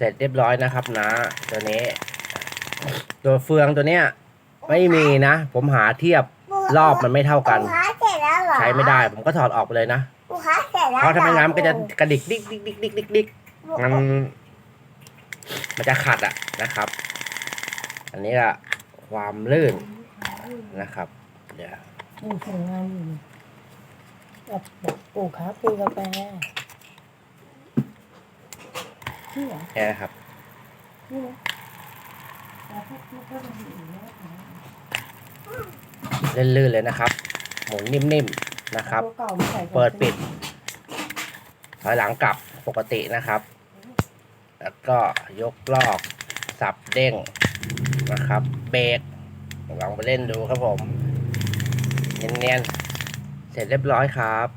ร็จเรียบร้อยนะครับนะตัวนี้ตัวเฟืองตัวเนี้ยไม่มีนะ ผมหาเทียบรอบมันไม่เท่ากันลูค้าเสร็จแล้วเหรอใช้ไม่ได้ ผมก็ถอดออกไปเลยนะลูกค้าเสร็จแล้วเพราะถ้าไม่งั้นมันก็จะเหรอกระดิกดิกดิกดิกดิกดิกดิกมันมันจะขัดอะนะครับ อันนี้ละความลื่นนะครับ เดี๋ยวนี่ทำงานอยู่กับปู่ครับกินกาแฟ นี่เหรอแค่นะครับ นี่นะแล้วก็แล้วก็มันอยู่แล้วลื่นๆเลยนะครับ หมุนนิ่มๆนะครับ ตัวเก่ามาใส่ก่อนเปิดปิดถอยหลังกลับปกตินะครับ แล้วก็ยกลอก สับเด้งนะครับ เบรกลองไปเล่นดูครับผม เนียนๆ เสร็จเรียบร้อยครับ